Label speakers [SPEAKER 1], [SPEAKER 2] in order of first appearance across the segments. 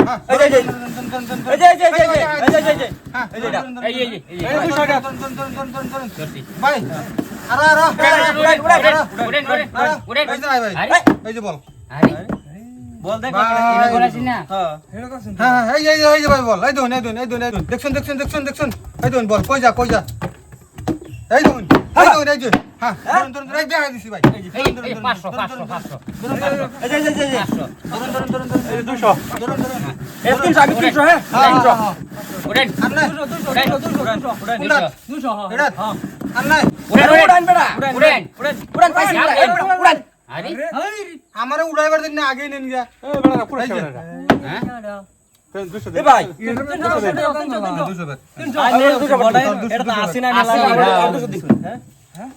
[SPEAKER 1] হ্যাঁ। হ্যাঁ?
[SPEAKER 2] হ্যাঁ
[SPEAKER 1] হ্যাঁ হ্যাঁ দেখুন দেখুন দেখুন দেখুন দেখছুন দেখছুন দেখছুন দেখছুন এই দেখুন বল কই যা কই যা এই দেখুন হ্যাঁ
[SPEAKER 2] হ্যাঁ?
[SPEAKER 1] হ্যাঁ হ্যাঁ হ্যাঁ আমারে উড়াইবার দিন আগে নেন গিয়া
[SPEAKER 3] হ্যাঁ? হ্যাঁ।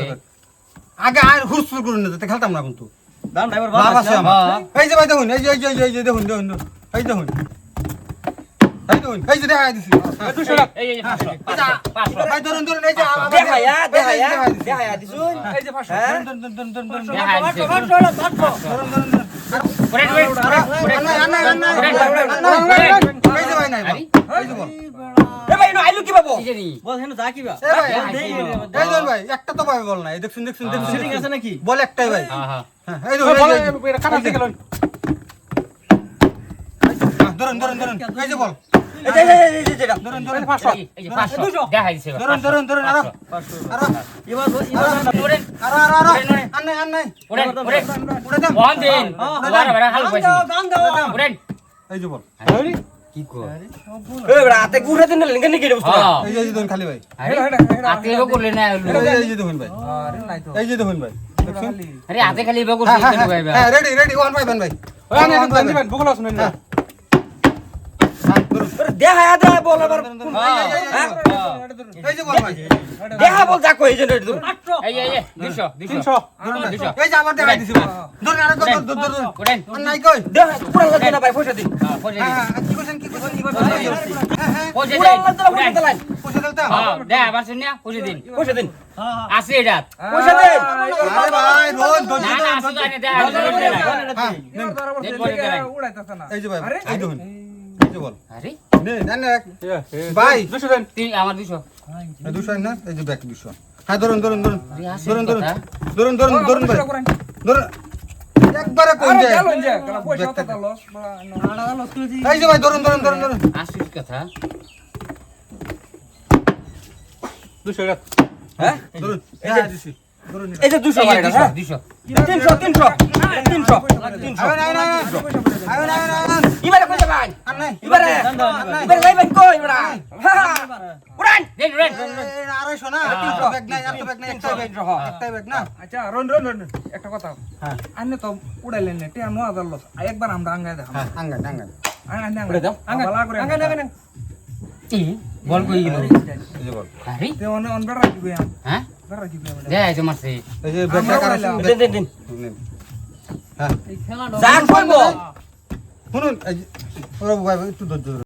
[SPEAKER 2] হ্যাঁ?
[SPEAKER 1] আগে আর হুসফুল করুন না খেলতাম না কিন্তু
[SPEAKER 3] হ্যাঁ।
[SPEAKER 1] এই যে ভাই দেখুন এই যে এই যে এই যে, দেখুন দেখুন। এই দেখুন এই যে দেখা দিছি। ভাই ধরুন ধরুন এই যে আবার
[SPEAKER 2] দেখাইয়া,
[SPEAKER 1] এই যে, এই যে
[SPEAKER 2] দেখাইয়া,
[SPEAKER 1] দেখা দিছি।
[SPEAKER 2] দেখাইয়া দিছুন। হ্যাঁ?
[SPEAKER 1] ধরুন, ধরুন, ধরুন, ধরুন, ধরুন, ধরুন, ধরুন, ধরুন।
[SPEAKER 2] পাবো? বল,
[SPEAKER 1] দেখুন একটা তো ভাই বল দেখছুন,
[SPEAKER 2] সিটিং আছে
[SPEAKER 1] দেখছুন।
[SPEAKER 2] নাকি?
[SPEAKER 1] বল একটাই ভাই। দেখুন, ধরুন, ধরুন, ধরুন। এই যে বল। ধরুন, ধরুন। ধরুন, ধরুন, ধরুন,
[SPEAKER 2] আরও, আরও, আরও, আরও,
[SPEAKER 3] আরও।
[SPEAKER 1] আর নাই, আর নাই।
[SPEAKER 3] উড়েন।
[SPEAKER 1] উড়ে দাও।
[SPEAKER 3] ওয়ান দিন। ওয়ান এবার হাল পাইছি। উড়েন।
[SPEAKER 1] এই যে বল।
[SPEAKER 3] কি কর?
[SPEAKER 2] এ বেটা, হাতে গুড়ে দিন না, লিঙ্গন কেটে বসতো
[SPEAKER 3] হ্যাঁ।
[SPEAKER 1] এই যে, দেখুন খালি ভাই।
[SPEAKER 3] করলে না,
[SPEAKER 1] এই যে, ভাই। এই যে দেখুন ভাই।
[SPEAKER 3] আরে খালি ভাই, ভাই।
[SPEAKER 1] ভাই। ভাই। হ্যাঁ, ধরুন।
[SPEAKER 2] দেখাইয়া দে, বল আবার।
[SPEAKER 3] হ্যাঁ,
[SPEAKER 2] হ্যাঁ? দেখা বল, যা কই, এই যে, এই
[SPEAKER 3] এই, এই, এই, দুশো, দুশো।
[SPEAKER 1] ধরুন ভাই।
[SPEAKER 3] দুশো।
[SPEAKER 1] এই যে আবার দেখাই দিছি ধরুন, ধরুন, ধরুন, ধরুন।
[SPEAKER 3] উড়েন।
[SPEAKER 1] আর নাই কই?
[SPEAKER 2] দেখা, পুরা লাগবে না ভাই, পয়সা দিন।
[SPEAKER 3] হ্যাঁ, পয়সা
[SPEAKER 1] হ্যাঁ, হ্যাঁ, কি করছেন, কি করছেন, কি? হ্যাঁ, হ্যাঁ,
[SPEAKER 3] পয়সা
[SPEAKER 2] না, পয়সা
[SPEAKER 3] উড়েন।
[SPEAKER 1] পয়সা দিতে?
[SPEAKER 3] হ্যাঁ, দে, আবার শুনিয়া, পয়সা দিন।
[SPEAKER 2] পয়সা দিন।
[SPEAKER 3] আছে এটা।
[SPEAKER 2] পয়সা দিন।
[SPEAKER 1] আরে ভাই, রোজ, রোজ,
[SPEAKER 3] না, না, আছে
[SPEAKER 1] রোজ।
[SPEAKER 3] তো দে, আগে না।
[SPEAKER 1] হ্যাঁ,
[SPEAKER 3] দে।
[SPEAKER 1] এই যে ভাই, এই দেখুন। এই বল।
[SPEAKER 3] আরে,
[SPEAKER 1] নেন, নেন, নেন। ভাই,
[SPEAKER 3] তিন- আমার দুশো।
[SPEAKER 1] এই দুশো না? এই যে ব্যাগ দুশো। হ্যাঁ, ধরুন, ধরুন, ধরুন।
[SPEAKER 3] আরে,
[SPEAKER 1] ধরুন, ধরুন। ধরুন, ধরুন, ধরুন ভাই। ধরুন। একবারে কোন যায়? এই যে ভাই, ধরুন, ধরুন, ধরুন, ধরুন।
[SPEAKER 3] আসিস কথা।
[SPEAKER 2] হ্যাঁ?
[SPEAKER 1] ধরুন।
[SPEAKER 2] এই যে-
[SPEAKER 1] হ্যাঁ। ধরুন।
[SPEAKER 2] এই যে দুশো
[SPEAKER 3] এই
[SPEAKER 2] ভাই,
[SPEAKER 3] যে
[SPEAKER 2] এটা,
[SPEAKER 3] দুশো,
[SPEAKER 2] হ্যাঁ?
[SPEAKER 3] দুশো।
[SPEAKER 2] তিনশো, তিনশো, তিনশো, তিনশো।
[SPEAKER 1] আরে, নাই, নাই, নাই। আরে, নাই, নাই, নাই।
[SPEAKER 2] এবারে কই যাবেন?
[SPEAKER 1] আর নাই।
[SPEAKER 2] এবারে, এবারে যাইবেন কই, এবারে? হ্যাঁ, উড়ান।
[SPEAKER 3] দেন, উড়েন।
[SPEAKER 1] এই, আড়াইশো না? তিনশো ব্যাগ নাই, এত ব্যাগ নাই, একটাই ব্যাগ। একটাই ব্যাগ না?
[SPEAKER 4] আচ্ছা রন রন রন একটা কথা
[SPEAKER 1] হ্যাঁ।
[SPEAKER 4] আন্নে তো উড়াইলেন না টিয়া নোয়া দল একবার আমরা আঙ্গায় দেখাম
[SPEAKER 1] আঙ্গান, আঙ্গান।
[SPEAKER 4] আঙ্গায়
[SPEAKER 2] উড়ে দাও।
[SPEAKER 4] করে আঙ্গায় আঙ্গায়
[SPEAKER 3] ই, বল কই গেল?
[SPEAKER 1] এই যে বল।
[SPEAKER 3] আরে,
[SPEAKER 4] তে অন অন বেড়া কি কইয়া
[SPEAKER 3] হ্যাঁ?
[SPEAKER 4] বেড়া কি কইয়া
[SPEAKER 3] দে, এই যে মারছে।
[SPEAKER 1] এই যে ব্যাগটা কার?
[SPEAKER 2] দিন, দিন, দিন।
[SPEAKER 1] হ্যাঁ।
[SPEAKER 2] যা করব
[SPEAKER 1] শুনুন এই যে- ওরা ভাই, একটু ধৈর্য ধরুন।